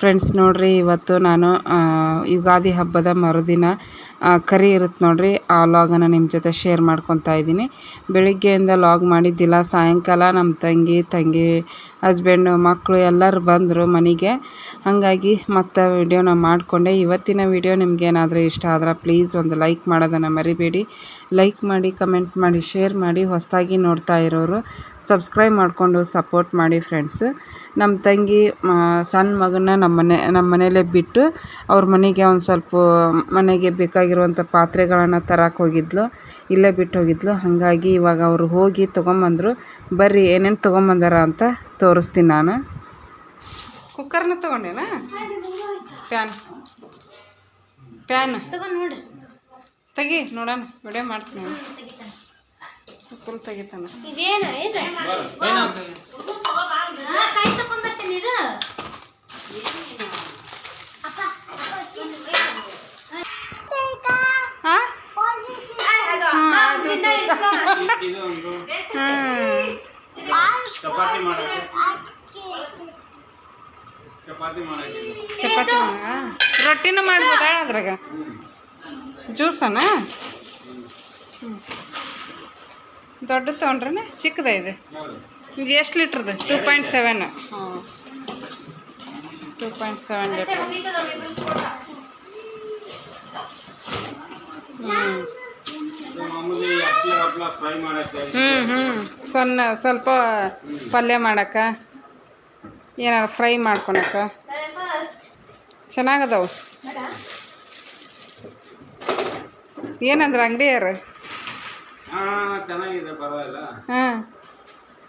friends ನೋಡ್ರಿ, ಇವತ್ತು ನಾನು ಯುಗಾದಿ ಹಬ್ಬದ ಮರುದಿನ ಕರಿ ಇರುತ್ತೆ ನೋಡ್ರಿ, ಆ ಲಾಗನ್ನು ನಿಮ್ಮ ಜೊತೆ ಶೇರ್ ಮಾಡ್ಕೊತಾ ಇದ್ದೀನಿ. ಬೆಳಿಗ್ಗೆಯಿಂದ ಲಾಗ್ ಮಾಡಿದ್ದಿಲ್ಲ, ಸಾಯಂಕಾಲ ನಮ್ಮ ತಂಗಿ ತಂಗಿ ಹಸ್ಬೆಂಡು ಮಕ್ಕಳು ಎಲ್ಲರೂ ಬಂದರು ಮನೆಗೆ. ಹಾಗಾಗಿ ಮತ್ತೆ ವಿಡಿಯೋನ ಮಾಡಿಕೊಂಡೆ. ಇವತ್ತಿನ ವಿಡಿಯೋ ನಿಮ್ಗೇನಾದರೂ ಇಷ್ಟ ಆದ್ರೆ ಪ್ಲೀಸ್ ಒಂದು ಲೈಕ್ ಮಾಡೋದನ್ನು ಮರಿಬೇಡಿ. ಲೈಕ್ ಮಾಡಿ ಕಮೆಂಟ್ ಮಾಡಿ ಶೇರ್ ಮಾಡಿ, ಹೊಸದಾಗಿ ನೋಡ್ತಾ ಇರೋರು ಸಬ್ಸ್ಕ್ರೈಬ್ ಮಾಡಿಕೊಂಡು ಸಪೋರ್ಟ್ ಮಾಡಿ ಫ್ರೆಂಡ್ಸ್ ನಮ್ಮ ತಂಗಿ ಸಣ್ಣ ಮಗನ ನಮ್ಮ ಮನೆ ನಮ್ಮ ಮನೆಯಲ್ಲೇ ಬಿಟ್ಟು ಅವ್ರ ಮನೆಗೆ ಒಂದು ಸ್ವಲ್ಪ ಮನೆಗೆ ಬೇಕಾಗಿರುವಂಥ ಪಾತ್ರೆಗಳನ್ನು ತರಕ್ಕೆ ಹೋಗಿದ್ಲು. ಇಲ್ಲೇ ಬಿಟ್ಟು ಹೋಗಿದ್ಲು. ಹಾಗಾಗಿ ಇವಾಗ ಅವರು ಹೋಗಿ ತೊಗೊಂಬಂದರು. ಬರ್ರಿ ಏನೇನು ತೊಗೊಂಬಂದಾರ ಅಂತ ತೋರಿಸ್ತೀನಿ ನಾನು. ಕುಕ್ಕರ್ನ ತೊಗೊಂಡೇನಾ? ಪ್ಯಾನ್. ಪ್ಯಾನ್. ತೆಗಿ ನೋಡೋಣ. ವಿಡಿಯೋ ಮಾಡ್ತೀನಿ. ಫುಲ್ ತೆಗಿತಾನ. ಚಪಾತಿ ಚಪಾತಿ? ರೊಟ್ಟಿನೂ ಮಾಡ್ಬೋದಾ ಅದ್ರಾಗ? ಜ್ಯೂಸನಾ? ದೊಡ್ಡದು ದೊಡ್ಡ ತೊಗೊಂಡ್ರನ? ಚಿಕ್ಕದ ಇದು? ಇದು ಎಷ್ಟು ಲೀಟ್ರದ್ದು ಟೂ ಪಾಯಿಂಟ್ ಸೆವೆನ್. ಹಾಂ. ಟೂ ಪಾಯಿಂಟ್ ಸೆವೆನ್ ಲೀಟ್ರ್ ಹ್ಞೂ ಹ್ಞೂ ಹ್ಞೂ ಸಣ್ಣ ಸ್ವಲ್ಪ ಪಲ್ಯ ಮಾಡಕ್ಕ. ಏನಾರು ಫ್ರೈ ಮಾಡ್ಕೊಳಕ ಬರೀ first. ಚೆನ್ನಾಗದವು. ಏನಂದ್ರೆ ಅಂಗಡಿಯರು ಹಾ ಚೆನ್ನಾಗಿದೆ ಪರವಾಗಿಲ್ಲ. ಹಾಂ.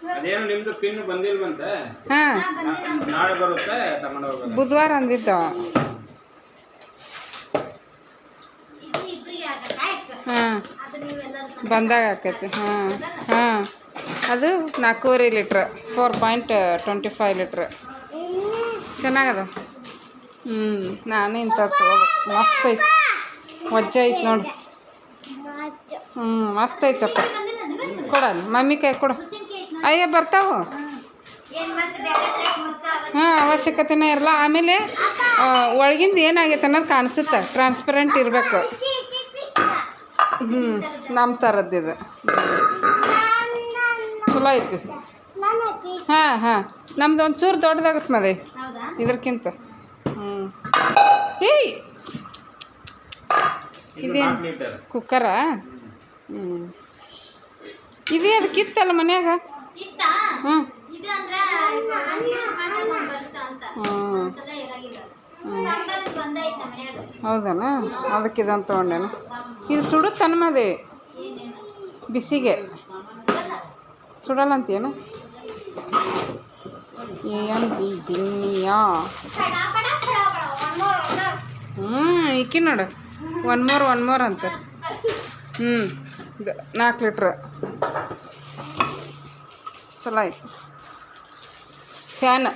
ಅದೇನು ನಿಮ್ದು ಪಿನ್ ಬಂದಿಲ್ವಂತೆ? ಹಾಂ. ನಾಳೆ ಬರುತ್ತೆ ತಗೊಂಡು ಹೋಗೋದು ಬುಧವಾರ ಅಂದಿದ್ದ. ಹಾಂ. ಬಂದಾಗ ಆಕೈತಿ. ಹಾಂ. ಹಾಂ. ಅದು ನಾಲ್ಕೂವರೆ litre four point twenty five litre. ಚೆನ್ನಾಗದ? ಹ್ಞೂ ನಾನು ಇಂಥ ತೊಗೋಬೇಕು. ಮಸ್ತ್ ಐತಿ. ವಜ್ಜೆ ಐತಿ ನೋಡಿ. ಹ್ಞೂ ಮಸ್ತ್ ಐತಪ್ಪ. ಕೊಡ ಕೊಡಲ್ಲ ಮಮ್ಮಿ ಕೈ ಕೊಡು. ಅಯ್ಯ ಬರ್ತಾವು? ಹಾಂ ಅವಶ್ಯಕತೆನೇ ಇರಲ್ಲ. ಆಮೇಲೆ ಒಳಗಿಂದ ಏನಾಗೈತೆ ಅನ್ನೋದು ಕಾಣಿಸುತ್ತೆ. ಟ್ರಾನ್ಸ್ಪರೆಂಟ್ ಇರಬೇಕು. ಹ್ಞೂ ನಮ್ಮ ಥರದ್ದು ಇದು. ಚಲೋ ಐತಿ. ಹಾಂ ಹಾಂ. ನಮ್ದು ಒಂಚೂರು ಚೂರು ದೊಡ್ಡದಾಗತ್ತೆ ಮದೆ. ಹೌದಾ ಇದಕ್ಕಿಂತ ಹ್ಞೂ ಏಯ್ ಇದೇನು? ಕುಕ್ಕರಾ? ಹ್ಞೂ ಇದೇ ಅದಕ್ಕಿತ್ತಲ್ಲ ಮನ್ಯಾಗ? ಇತ್ತ ಹ್ಞೂ ಹೌದನ ಅದಕ್ಕೆ ಇದನ್ನು ತೊಗೊಂಡೇನ? ಇದು ಸುಡುತ್ತೆ ಅನ್ಮದೆ ಬಿಸಿಗೆ. ಸುಡಲ್ಲ ಅಂತೀಯೇನು? A M G Zinnia. ಹ್ಞೂ ಇಕ್ಕಿ ನೋಡು. ಒನ್ ಮೋರ್ ಒನ್ ಮೋರ್ ಅಂತ. ಹ್ಞೂ ನಾಲ್ಕು ಲೀಟ್ರ್. ಚಲೋ ಆಯ್ತು. ಫ್ಯಾನ್.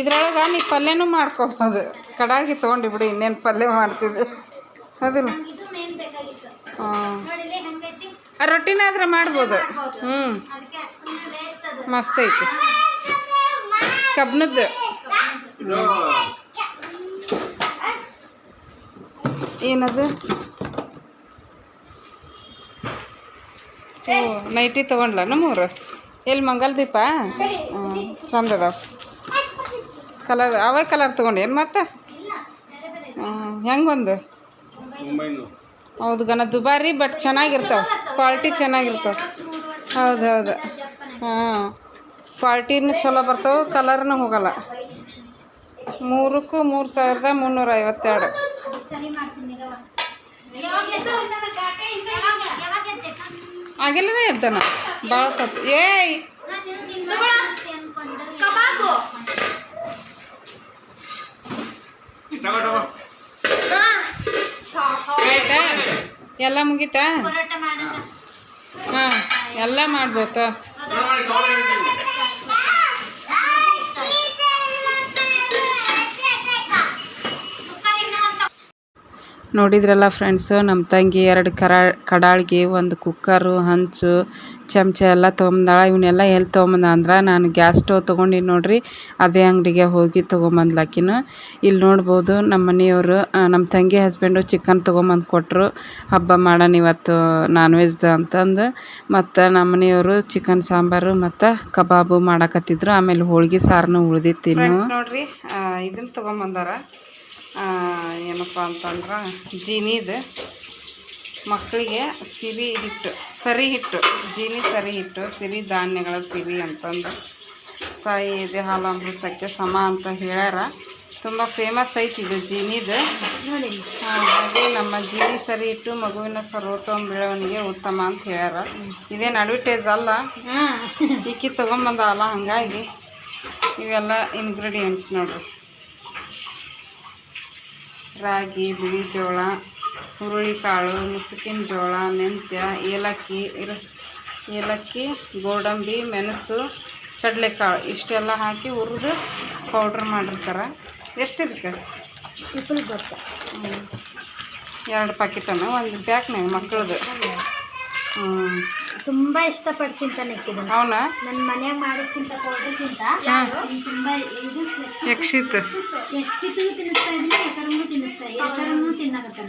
ಇದ್ರೊಳಗೆ ನೀ ಪಲ್ಯನೂ ಮಾಡ್ಕೊಬೋದು. ಕಡಾಗಿ ತೊಗೊಂಡು ಬಿಡಿ, ಇನ್ನೇನು ಪಲ್ಯ ಮಾಡ್ತಿದ್ದೆ. ಅದಿಲ್ಲ. ಹಾಂ. ಆ ರೊಟ್ಟಿನಾದ್ರೆ ಮಾಡ್ಬೋದು. ಹ್ಞೂ ಮಸ್ತ್ ಐತಿ. ಕಬ್ನದ್ದು. ಏನದು? ಓ, ನೈಟಿ ತೊಗೊಂಡ್ಲ ನಮ್ಮೂರು ಎಲ್ಲಿ ಮಂಗಲ್ ದೀಪ? ಚಂದ ಅದಾವ ಕಲರ್ ಅವೇ ಕಲರ್ ತೊಗೊಂಡೇನು ಮತ್ತೆ? ಹೆಂಗೆ ಒಂದು ಹೆಂಗೊಂದು? ಹೌದು ಗಣ ದುಬಾರಿ ಬಟ್ ಚೆನ್ನಾಗಿರ್ತಾವೆ. ಕ್ವಾಲಿಟಿ ಚೆನ್ನಾಗಿರ್ತಾವೆ. ಹೌದು ಹೌದು. ಹಾಂ ಕ್ವಾಲಿಟಿನೂ ಚಲೋ ಬರ್ತಾವೆ ಕಲರ್ನೂ ಹೋಗಲ್ಲ. ಮೂರಕ್ಕೂ ಮೂರು ಸಾವಿರದ ಮುನ್ನೂರ ಐವತ್ತೆರಡು. ಆಗಿಲ್ಲ ಎದ್ದಾನ? ಭಾಳ ತಪ್ಪು ಏಯ್! ಆಯ್ತಾ ಎಲ್ಲ ಮುಗೀತಾ? ಹಾಂ ಎಲ್ಲ ಮಾಡ್ಬೋದು? ನೋಡಿದ್ರಲ್ಲ ಫ್ರೆಂಡ್ಸು ನಮ್ಮ ತಂಗಿ ಎರಡು ಕರಾ ಕಡಾಳ್ಗೆ ಒಂದು ಕುಕ್ಕರು ಹಂಚು ಚಮಚ ಎಲ್ಲ ತೊಗೊಂಬಂದಾಳ ಇವನ್ನೆಲ್ಲ ಎಲ್ಲಿ ತೊಗೊಂಬಂದ ಅಂದ್ರೆ ನಾನು ಗ್ಯಾಸ್ ಸ್ಟವ್ ತೊಗೊಂಡಿನಿ ನೋಡ್ರಿ, ಅದೇ ಅಂಗಡಿಗೆ ಹೋಗಿ ತೊಗೊಂಬಂದ್ಲಾಕಿನ ಇಲ್ಲಿ ನೋಡ್ಬೋದು ನಮ್ಮ ಮನೆಯವರು ನಮ್ಮ ತಂಗಿ ಹಸ್ಬೆಂಡು ಚಿಕನ್ ತೊಗೊಂಬಂದು ಕೊಟ್ಟರು ಹಬ್ಬ ಮಾಡೋಣ ಇವತ್ತು ನಾನ್ ವೆಜ್ದು ಅಂತಂದು. ಮತ್ತು ನಮ್ಮ ಮನೆಯವರು ಚಿಕನ್ ಸಾಂಬಾರು ಮತ್ತು ಕಬಾಬು ಮಾಡಕತ್ತಿದ್ರು. ಆಮೇಲೆ ಹೋಳಿಗೆ ಸಾರನ್ನು ಉಳ್ದಿತ್ತು ಇನ್ನು. ನೋಡ್ರಿ ಇದನ್ನು ತೊಗೊಂಬಂದಾರ. ಏನಪ್ಪ ಅಂತಂದ್ರೆ, ಜೀನಿದು. ಮಕ್ಕಳಿಗೆ ಸಿರಿ ಹಿಟ್ಟು ಸರಿ ಹಿಟ್ಟು ಜೀನಿ ಸರಿ ಹಿಟ್ಟು ಸಿರಿ ಧಾನ್ಯಗಳ ಸಿರಿ ಅಂತಂದು ತಾಯಿ ಇದೆ ಹಾಲು ಅಮೃತಕ್ಕೆ ಸಮ ಅಂತ ಹೇಳ್ಯಾರ. ತುಂಬ ಫೇಮಸ್ ಐತಿ ಇದು ಜೀನಿದು. ಹಾಗೆ ನಮ್ಮ ಜೀನಿ ಸರಿ ಇಟ್ಟು ಮಗುವಿನ ಸರ್ವೋತ್ತಮ ಬೆಳವಣಿಗೆ ಉತ್ತಮ ಅಂತ ಹೇಳ್ಯಾರ. ಇದೇನು ಅಡ್ವರ್ಟೈಸ್ ಅಲ್ಲ. ಈಕಿ ತೊಗೊಂಬಂದಲ್ಲ ಹಾಗಾಗಿ ಇವೆಲ್ಲ ಇಂಗ್ರೀಡಿಯೆಂಟ್ಸ್ ನೋಡ್ರಿ ರಾಗಿ ಬಿಳಿ ಜೋಳ ಹುರುಳಿಕಾಳು ಮುಸುಕಿನ ಜೋಳ ಮೆಂತ್ಯ ಏಲಕ್ಕಿ ಇರು ಏಲಕ್ಕಿ ಗೋಡಂಬಿ ಮೆಣಸು ಕಡಲೆಕಾಳು ಇಷ್ಟೆಲ್ಲ ಹಾಕಿ ಹುರಿದು ಪೌಡ್ರ್ ಮಾಡಿರ್ತಾರೆ. ಎಷ್ಟು ಹ್ಮ್. ಎರಡು ಪಾಕಿಟನ್ನು ಒಂದು ಪ್ಯಾಕ್ನಾಗ ಮಕ್ಕಳದು ತುಂಬಾ ಇಷ್ಟಪಟ್ಟು ತಿಂತಾನೆ ಅವನ ನನ್ನ ಮನ್ಯಾಗ ಮಾಡೋಕ್ಕಿಂತ ಕೊಡೋಕ್ಕಿಂತ ತುಂಬಾ ಇದು ಯಕ್ಷಿತ್. ಯಕ್ಷಿತಿಗೂ ತಿನ್ನಿಸ್ತಾ ಇದ್ದೀನಿ ಎಕರಂಗೂ ತಿನ್ನಿಸ್ತಾ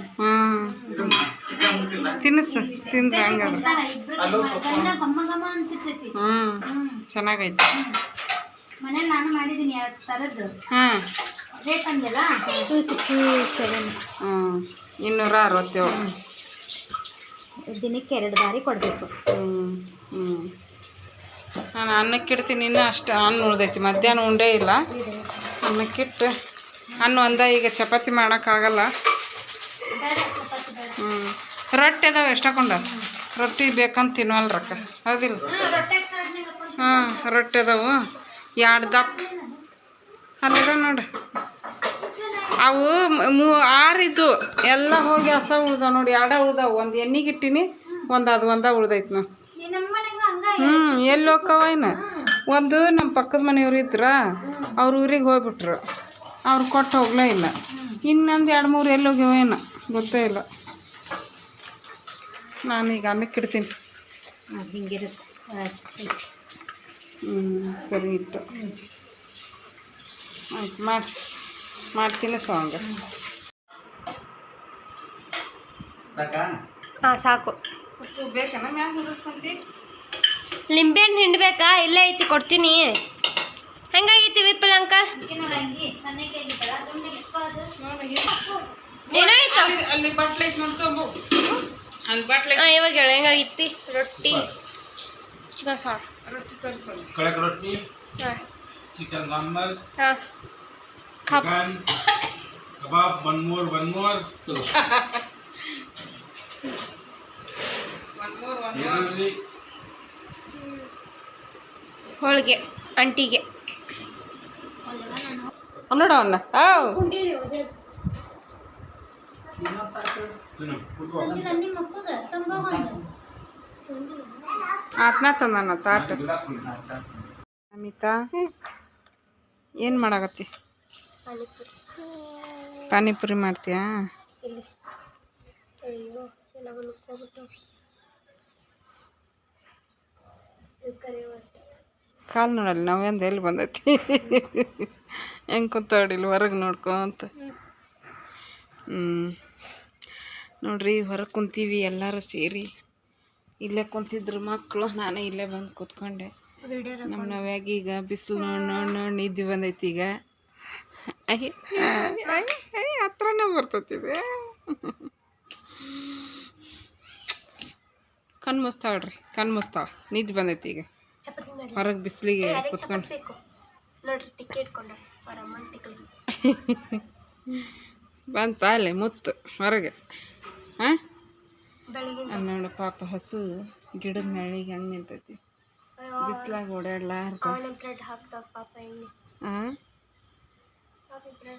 ತಿನ್ನಿಸು ತಿಂದ್ರೆ ಗಮ್ಮ ಗಮ್ಮ ಹ್ಞೂ ಚೆನ್ನಾಗೈತೆ. ಮನೇಲಿ ನಾನು ಮಾಡಿದ್ದೀನಿ ಎರಡು ಥರದ್ದು. ಹಾಂ ರೇಟ್ ಅಂದಲ್ಲ ಟೂ ಸಿಕ್ಸ್ಟಿ ಸೆವೆನ್. ಹ್ಞೂ ಇನ್ನೂರ ಅರವತ್ತೇಳು. ದಿನಕ್ಕೆ ಎರಡು ಬಾರಿ ಕೊಡಬೇಕು. ಹ್ಞೂ ಹ್ಞೂ ನಾನು ಅನ್ನಕ್ಕೆ ಇಡ್ತೀನಿ ಇನ್ನೂ ಅಷ್ಟು ಅನ್ನ ಉಳ್ದೈತಿ. ಮಧ್ಯಾಹ್ನ ಉಂಡೇ ಇಲ್ಲ. ಅನ್ನಕ್ಕಿಟ್ಟು ಅನ್ನ ಒಂದ ಈಗ ಚಪಾತಿ ಮಾಡೋಕ್ಕಾಗಲ್ಲ. ಹ್ಞೂ ರೊಟ್ಟಿ ಅದಾವೆ ಎಷ್ಟು ಹಾಕೊಂಡ? ರೊಟ್ಟಿ ಬೇಕಂತ ತಿನ್ವಲ್ರಕ್ಕ ಹೌದಿಲ್ಲ? ಹಾಂ ರೊಟ್ಟಿ ಅದಾವು. ಎರಡು ದಪ್ಪ. ಅಲ್ಲಿರೋ ನೋಡ್ರಿ ಅವು ಮೂ ಆರಿದ್ದು ಎಲ್ಲ ಹೋಗಿ ಹಸ ಉಳ್ದಾವ ನೋಡಿ ಎರಡ ಉಳ್ದಾವು. ಒಂದು ಎಣ್ಣಿಗೆ ಇಟ್ಟಿನಿ ಒಂದು ಅದು ಒಂದ ಉಳ್ದೈತೆ ನಾವು ಹಂಗ ಹ್ಞೂ ಎಲ್ಲಿ ಹೋಕ್ಕವ ಏನು? ಒಂದು ನಮ್ಮ ಪಕ್ಕದ ಮನೆಯವ್ರು ಇದ್ರ ಅವ್ರ ಊರಿಗೆ ಹೋಗ್ಬಿಟ್ರು. ಅವ್ರು ಕೊಟ್ಟು ಹೋಗ್ಲೇ ಇಲ್ಲ. ಇನ್ನೊಂದು ಎರಡು ಮೂರು ಎಲ್ಲಿ ಹೋಗ್ಯಾವ ಏನು? ಗೊತ್ತೇ ಇಲ್ಲ. ನಾನೀಗ ಅನ್ನಕ್ಕೆ ಇಡ್ತೀನಿ. ಹ್ಞೂ ಸರಿ ಇಟ್ಟು. ಆಯ್ತು ಮಾಡಿ. ಮಾಡ್ತೀನಿ ಸಾಂಗ್ ಹಾಂ ಸಾಕು. ಬೇಕನ? ಮ್ಯಾಗ ಮುಗಿಸ್ಕೊಂತಿ? ಲಿಂಬೆಹಣ್ಣು ಹಿಂಡ್ಬೇಕಾ? ಇಲ್ಲೇ ಐತಿ ಕೊಡ್ತೀನಿ. ಹೆಂಗಾಗೈತಿ ವಿಪಲ್ ಅಲ್ಲಿ- ಅಲ್ಲಿ ಬಟ್ಲೆ ಅಲ್ಲಿ ಇವಾಗ ಹೇಳ ಹೆಂಗಾಗಿತ್ತು? ರೊಟ್ಟಿ. ಚಿಕನ್ ಸಾರು. ರೊಟ್ಟಿ ಕಡಕ್ ರೊಟ್ಟಿ ಹಾಂ. ಚಿಕನ್ ಹಾಂ. Kebab, kebab more, more more. More ಹೋಳಿಗೆ ಅಂಟಿಗೆ. ನೋಡ ಅವನ್ನ ಕುತ್ಕೋ. ಆತ್ನ ತಂದಾನ ತಾಟ. ಗಿಲಾಸ್ ಕೊಡು. ಅಮಿತಾ ಏನು ಮಾಡಾಕತ್ತಿ? ಪಾನಿಪುರಿ. ಮಾಡ್ತೀಯಾ? ಕಾಲು ನೋಡಲ್ಲ ನಾವೇಂದು ಎಲ್ಲಿ ಬಂದೈತಿ? ಹೆಂಗೆ ಕೂತಾಡಿಲ್ಲ ಹೊರಗೆ ನೋಡ್ಕೊಂತ ಹ್ಞೂ ನೋಡ್ರಿ ಹೊರಗೆ ಕುಂತೀವಿ ಎಲ್ಲರೂ ಸೇರಿ. ಇಲ್ಲೇ ಕುಂತಿದ್ರು ಮಕ್ಕಳು ನಾನೇ ಇಲ್ಲೇ ಬಂದು ಕೂತ್ಕೊಂಡೆ. ನಮ್ಮ ನಾವ್ಯಾಗ ಈಗ ಬಿಸಿಲು ನೋಡಿ ನೋಡಿ ನೋಡಿ ನಿದ್ದೆ ಬಂದೈತಿ ಈಗ. ಅಯ್ಯ ಹತ್ರನೇ ಬರ್ತೈತಿದೆ. ಕಣ್ಣು ಮುಸ್ತಾಳ್ರಿ ಕಣ್ಣು ಮುಸ್ತಾಳ ನಿದ್ದೆ ಬಂದೈತಿ ಈಗ. ಚಪಾತಿ ಮಾಡಿ. ಹೊರಗೆ ಬಿಸಿಲಿಗೆ ಕುತ್ಕೊಂಡು ಬಂತ ಅಲ್ಲಿ ಮುತ್ತು ಹೊರಗೆ. ಹಾಂ? ನೋಡು ಪಾಪ ಹಸು ಗಿಡದ ನಳಿಗೆ ಹಂಗೆ ನಿಂತೈತಿ. ಬಿಸಿಲಾಗ ಓಡಾಡ್ಲಾರ್ದ. ಹಾಂ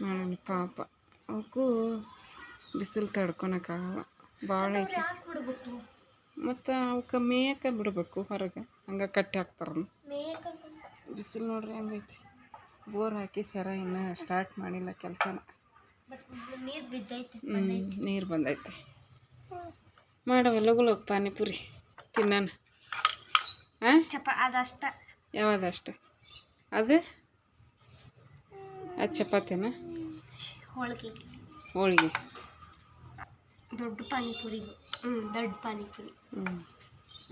ನೋಡೋಣ ಪಾಪ. ಅವಕ್ಕೂ ಬಿಸಿಲು ತಡ್ಕೊಳಕ್ಕಾಗಲ್ಲ. ಭಾಳ ಐತಿ. ಮತ್ತು ಅವಕ್ಕೆ ಮೇಯಕ್ಕೆ ಬಿಡಬೇಕು ಹೊರಗೆ. ಹಂಗೆ ಕಟ್ಟಿ ಹಾಕ್ತಾರ ಬಿಸಿಲು ನೋಡ್ರಿ ಹಂಗೈತಿ ಬೋರ್ ಹಾಕಿ ಸರ ಇನ್ನೂ ಸ್ಟಾರ್ಟ್ ಮಾಡಿಲ್ಲ ಕೆಲಸನ. ನೀರು ಬಿದ್ದೈತೆ ನೀರು ಬಂದೈತಿ. ಮಾಡವ ಲಗು ಲಗು ಪಾನಿಪುರಿ ತಿನ್ನೋಣ. ಹಾಂ ಅದಷ್ಟ. ಯಾವ್ದಷ್ಟು? ಅದು? ಅದು ಚಪಾತಿನ? ಹೋಳಿಗೆ. ಹೋಳಿಗೆ. ದೊಡ್ಡ ಪಾನಿಪುರಿ. ಹ್ಞೂ ದೊಡ್ಡ ಪಾನಿಪುರಿ. ಹ್ಞೂ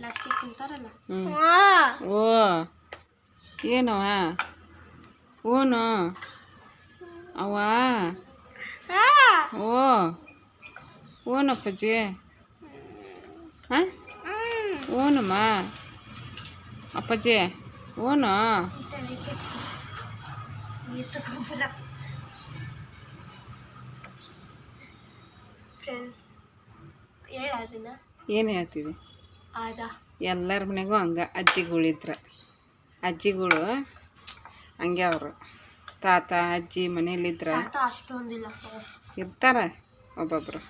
ಲಾಸ್ಟಿಗೆ ತಿಂತಾರಲ್ಲ? ಹ್ಞೂ ಓ ಏನವ ಓನು? ಅವ ಓ ಓನಪ್ಪಜ್ಜಿ? ಹಾಂ? ಓನಮ್ಮ ಅಪ್ಪಾಜಿ ಓನು? ನೀರು ತಗೊಂಬರ ಫ್ರೆಂಡ್ಸ್ ಹೇಳ ಅದನ್ನ ಏನು ಹೇಳ್ತಿದ್ದೆ ಆದ. ಎಲ್ಲರ ಮನೆಗೂ ಹಂಗೆ ಅಜ್ಜಿಗಳಿದ್ರ ಅಜ್ಜಿಗಳು ಹಂಗೆ ಅವರು. ತಾತ ಅಜ್ಜಿ ಮನೇಲಿದ್ರ ತಾತ ಅಷ್ಟೊಂದಿಲ್ಲ ಇರ್ತಾರ ಒಬ್ಬೊಬ್ರು.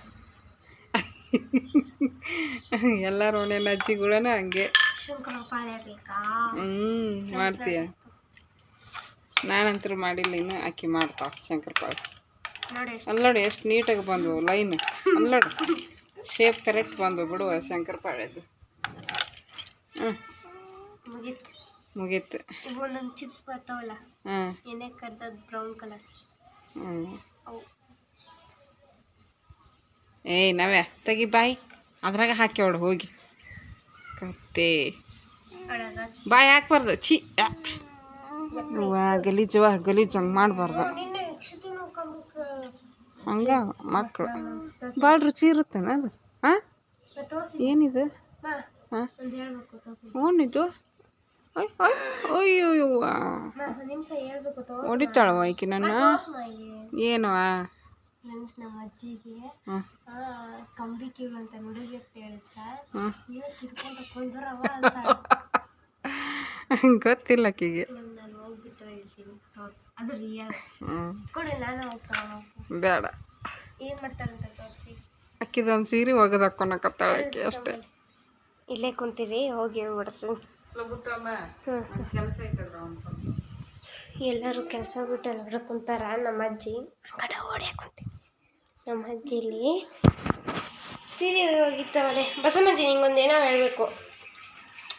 ಎಲ್ಲರ ಮನೇನ ಅಜ್ಜಿಗಳನ್ನ ಹಂಗೆ. ಶಂಕರ ಪಾಳ್ಯ ಬೇಕಾ ಹ್ಞೂ ಮಾಡ್ತೀಯ? ನಾನಂತರೂ ಮಾಡಿಲ್ಲ ಇನ್ನು ಅಕ್ಕಿ ಮಾಡ್ತಾ ಶಂಕರಪಾಳೆ. ಅಲ್ಲೋಡು ಎಷ್ಟು ನೀಟಾಗಿ ಬಂದವು ಲೈನ್. ಅಲ್ಲೋಡು ಶೇಪ್ ಕರೆಕ್ಟ್ ಬಂದವು ಬಿಡುವ ಶಂಕರಪಾಳೆದು. ಹ್ಞೂ ಮುಗೀತು. ಒಂದೊಂದು ಚಿಪ್ಸ್ ಬರ್ತಾವಲ್ಲ ಹಾಂ ಎಣ್ಣೆ ಬ್ರೌನ್ ಕಲರ್ ಹ್ಞೂ ಏಯ್ ನಾವೇ ತೆಗಿ ಬಾಯ್. ಅದ್ರಾಗ ಹಾಕ್ಯಾವಳು ಹೋಗಿ. ಕತ್ತೆ. ಬಾಯಿ ಹಾಕ್ಬಾರ್ದು. ಅವ್ವ ಗಲೀಜವ ಗಲೀಜು ಹಂಗೆ ಮಾಡಬಾರ್ದು. ಹಂಗೆ ಮಕ್ಕಳು ಭಾಳ ರುಚಿ ಇರುತ್ತೇನ ಅದು? ಹಾಂ ಏನಿದು? ಹಾಂ ಓನಿದು ಅಯ್ಯ ಅಯ್ಯೋ ಯವ್ವ ಮಾ ಒಂದು ನಿಮಿಷ ಹೇಳ್ಬೇಕು ತೋರಿಸಿ. ಹೊಡಿತಾಳವ ಈಕಿ ನನ್ನ ಏನವ ಫ್ರೆಂಡ್ಸ್ ನಮ್ಮ ಅಜ್ಜಿಗೆ ಕಂಬಿ ಕೀಳು ಅಂತ ಹುಡುಗಿ ಕೊಂದರವ ಅಂತ ಗೊತ್ತಿಲ್ಲ ಆಕಿಗೆ ಇವಾಗ ನಾನು ಹೋಗ್ಬಿಟ್ಟು ಹೇಳ್ತೀನಿ ತೋರ್ಸು ಅದು ರಿಯಲ್ ಹ್ಞೂ ಕೊಡಿ ನಾನು ಹೋಗ್ತಾವ ಬೇಡ. ಏನು ಮಾಡ್ತಾರಂತ ತೋರಿಸಿ. ಅಕ್ಕಿದೊಂದು ಸೀರೆ ಒಗದು ಹಾಕೊಳಕತ್ತಾಳ ಆಕಿ ಅಷ್ಟೇ. ಇಲ್ಲೇ ಕುಂತೀರಿ ಹೋಗಿ ಹೇಳ್ಬಿಡ್ತೀನಿ ಹ್ಞೂ ಕೆಲಸ ಎಲ್ಲರೂ ಕೆಲಸ ಬಿಟ್ಟು ಎಲ್ಲರೂ ಕುಂತಾರ ನಮ್ಮ ಅಜ್ಜಿ. ಕಡೆ ಓಡಿ ಕುಂತಿ ನಮ್ಮ ಅಜ್ಜಿ ಇಲ್ಲಿ. ಸೀರಿಯಲ್ ಹೋಗಿತ್ತವಳೆ ಬಸಮ್ಮಜ್ಜಿ ನಿಂಗೊಂದು ಏನೋ ಹೇಳಬೇಕು.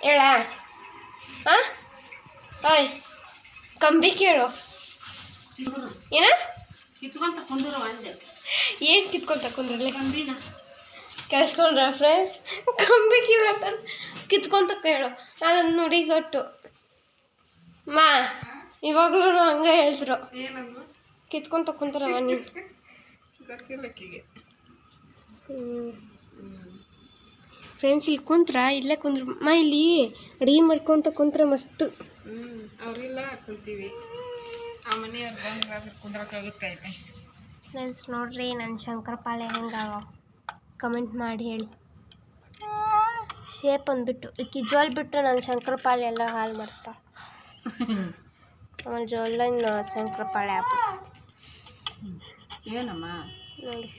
ಹೇಳ? ಹಾಂ ಓಯ್. ಕಂಬಿ ಕೇಳು. ಏನ? ಏನ್ ಕಿತ್ಕೊಂಡ್ ತಕೊಂಡ್ರಲ್ಲ ಏನು ಕಿತ್ಕೊಂತ ಕುಂದ್ರಲ್ಲಿ ಕೇಳಿಸ್ಕೊಂಡ್ರ ಫ್ರೆಂಡ್ಸ್ ಕಂಬಿ ಕೀಳು ಅಂತ ಕಿತ್ಕೊಂತ ಕೇಳು. ಅದನ್ನು ನೋಡಿ ಗಟ್ಟು ಮಾ ಇವಾಗ್ಲೂ ಹಂಗೆ ಹೇಳಿದ್ರು. ಕಿತ್ಕೊಂಡ್ ಕಿತ್ಕೊಂತ ಕುಂತಾರವ ನೀನು. ಫ್ರೆಂಡ್ಸ್ ಇಲ್ಲಿ ಕುಂತ್ರ ಇಲ್ಲೇ ಕುಂದ್ರ. ಮಾ ಇಲ್ಲಿ ಅಡಿಗೆ ಮಾಡ್ಕೊಂತ ಕುಂತ್ರ ಮಸ್ತ್. ಹ್ಞೂ ಅವರಿಲ್ಲ ಕುಂತೀವಿ. ಆ ಮನೆಯವ್ರು ಬಂದ್ರೆ ಕುಂದ್ರಕ್ಕಾಗುತ್ತೈತೆ ಫ್ರೆಂಡ್ಸ್ ನೋಡ್ರಿ ನನ್ನ ಶಂಕರಪಾಳೆ ಹೆಂಗಾವ ಕಮೆಂಟ್ ಮಾಡಿ ಹೇಳಿ. ಶೇಪ್ ಅಂದ್ಬಿಟ್ಟು ಈಕಿ ಜೋಲ್ ಬಿಟ್ಟು ನನ್ನ ಶಂಕರಪಾಳೆ ಎಲ್ಲ ಹಾಳು ಮಾಡ್ತಾ. ಆಮೇಲೆ ಜೋಲನ್ನ ಶಂಕರಪಾಳೆ ಹಾಕ್ಬಿಟ್ಟು ಏನಮ್ಮ? ನೋಡಿ.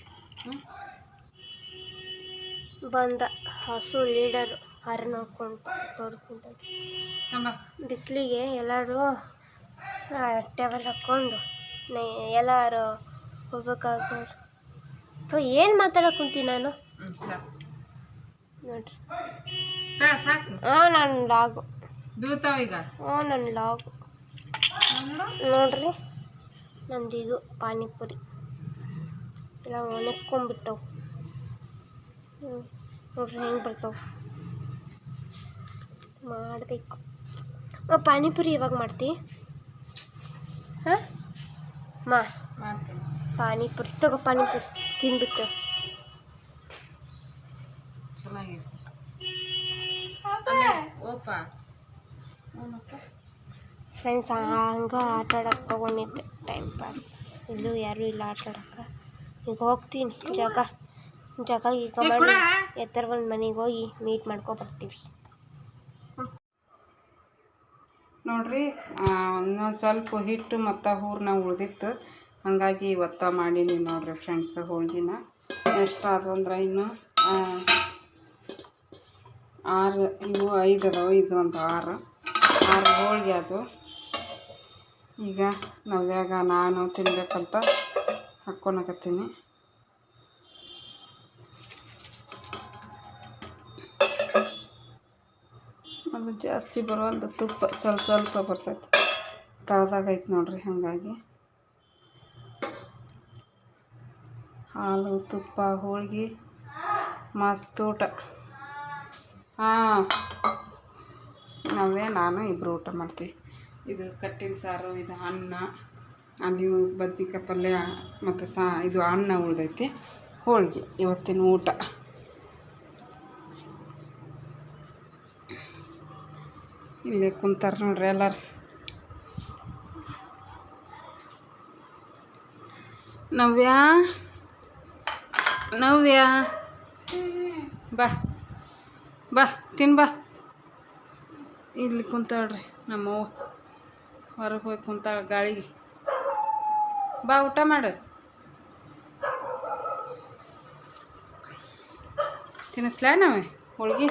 ಬಂದ ಹಸು ಲೀಡರು ಹರನ್ ಹಾಕ್ಕೊಂಡು ತೋರಿಸ್ತೀನಿ ಬಿಸಿಲಿಗೆ ಎಲ್ಲರೂ ಟೇಬಲ್ ಹಾಕ್ಕೊಂಡು ಎಲ್ಲರು ಎಲ್ಲರೂ ಹೋಗ್ಬೇಕಾಗೋರು ಸೊ ಏನು ಮಾತಾಡೋಕೆ ಕುಂತೀನಿ ನಾನು? ನೋಡ್ರಿ. ಹಾಂ ನನ್ನ ಲಾಗು. ಹ್ಞೂ ನನ್ನ ಲಾಗು. ನೋಡ್ರಿ ನಂದಿದು ಪಾನಿಪುರಿ. ಎಲ್ಲ ಒಣಕ್ಕೊಂಬಿಟ್ಟವು ಹ್ಞೂ ನೋಡ್ರಿ ಹೆಂಗೆ ಬರ್ತಾವೆ? ಮಾಡಬೇಕು. ಪಾನಿಪುರಿ ಇವಾಗ ಮಾಡ್ತಿ? ಹಾಂ? ಮಾ ಮಾಡ್ತೀನಿ. ಪಾನಿಪುರಿ. ತಗೋ ಪಾನಿಪುರಿ ತಿನ್ಬಿಟ್ಟು ಚೆನ್ನಾಗಿದೆ. ಓಪ. ಫ್ರೆಂಡ್ಸ್ ಹಂಗೆ ಆಟ ಆಡಕ್ಕೆ ತಗೊಂಡಿದ್ದೆ. ಟೈಮ್ ಪಾಸ್ ಇಲ್ಲೂ ಯಾರೂ ಇಲ್ಲ ಆಟ ಆಡಕ್ಕೆ. ಈಗ ಹೋಗ್ತೀನಿ. ಜಾಗ ಜಾಗ ಈಗ ಮಾಡಿ ಎತ್ತರ ಒಂದು ಮನೆಗೆ ಹೋಗಿ ಮೀಟ್ ಮಾಡ್ಕೊ ಬರ್ತೀವಿ. ನೋಡ್ರಿ. ಇನ್ನೊಂದು ಸ್ವಲ್ಪ ಹಿಟ್ಟು ಮತ್ತು ಹೂರ್ನ ಉಳಿದಿತ್ತು. ಹಾಗಾಗಿ ಮಾಡಿ ಮಾಡೀನಿ ನೋಡ್ರಿ ಫ್ರೆಂಡ್ಸ್ ಹೋಳ್ಗಿನ. ಎಷ್ಟಾದವು ಅಂದ್ರೆ ಇನ್ನು ಆರು, ಇವು ಐದು ಅದಾವೆ, ಇದು ಒಂದು ಆರು. ಆರು ಹೋಳಿಗೆ ಅದು. ಈಗ ನವ್ಯಾಗ ನಾನು ತಿನ್ಬೇಕಂತ ಹಾಕ್ಕೊಳಕತ್ತೀನಿ ಅದು ಜಾಸ್ತಿ ಬರುವಂಥ ತುಪ್ಪ ಸ್ವಲ್ಪ ಸ್ವಲ್ಪ ಬರ್ತೈತೆ. ತಳದಾಗೈತೆ ನೋಡಿರಿ ಹಾಗಾಗಿ. ಹಾಲು, ತುಪ್ಪ, ಹೋಳಿಗೆ, ಮಸ್ತ್ ಊಟ. ಹಾಂ. ನಾವೇ, ನಾನು ಇಬ್ಬರು ಊಟ ಮಾಡ್ತೀವಿ. ಇದು ಕಟ್ಟಿನ ಸಾರು, ಇದು ಅನ್ನ. ಅಲ್ಲಿ ಬದ್ನಿಕಾಯಿ ಪಲ್ಯ ಮತ್ತು ಸಾ, ಇದು ಅನ್ನ ಉಳ್ದೈತಿ. ಹೋಳಿಗೆ, ಇವತ್ತಿನ ಊಟ. ಇಲ್ಲಿ ಕುಂತಾರ ನೋಡ್ರಿ ಎಲ್ಲಾರು. ನವ್ಯ? ನವ್ಯ? ಬಾ. ಬಾ, ತಿನ್ ಬಾ. ಇಲ್ಲಿ ಕುಂತಾಳ್ರಿ ನಮ್ಮವ್ವ. ಹೊರಗೆ ಹೋಗಿ ಕುಂತಾಳ ಗಾಳಿಗೆ. ಬಾ, ಊಟ ಮಾಡು. ತಿನ್ನಿಸ್ಲಾ ನಾವೇ? ಹೋಳ್ಗೆ?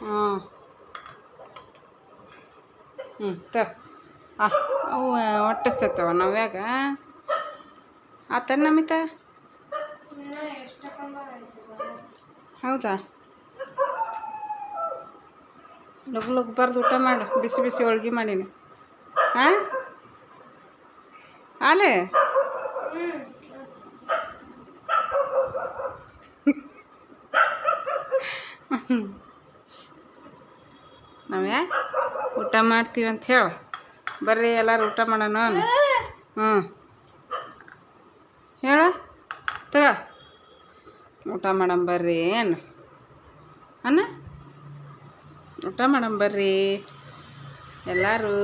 ಹಾಂ ಹ್ಞೂ ತ ಅವು ಹೊಟ್ಟಿಸ್ತೈತವ ನಾವ್ಯಾಗ ಆತ ನಮಿತ ಹೌದಾ? ಲಗು ಲಗು ಬರ್ದು ಊಟ ಮಾಡು, ಬಿಸಿ ಬಿಸಿ ಹೋಳ್ಗೆ ಮಾಡೀನಿ. ಹಾಂ ಆಲೆ ನಾವ್ಯಾ? ಊಟ ಮಾಡ್ತೀವಿ ಅಂತ ಹೇಳು. ಬರ್ರಿ, ಎಲ್ಲರೂ ಊಟ ಮಾಡೋಣ. ಹ್ಞೂ ಹೇಳು. ತಗ ಊಟ ಮಾಡಮ್ ಬರ್ರಿ, ಏನು? ಅನ್ನ? ಊಟ ಮಾಡಮ್ ಬರ್ರಿ. ಎಲ್ಲರೂ.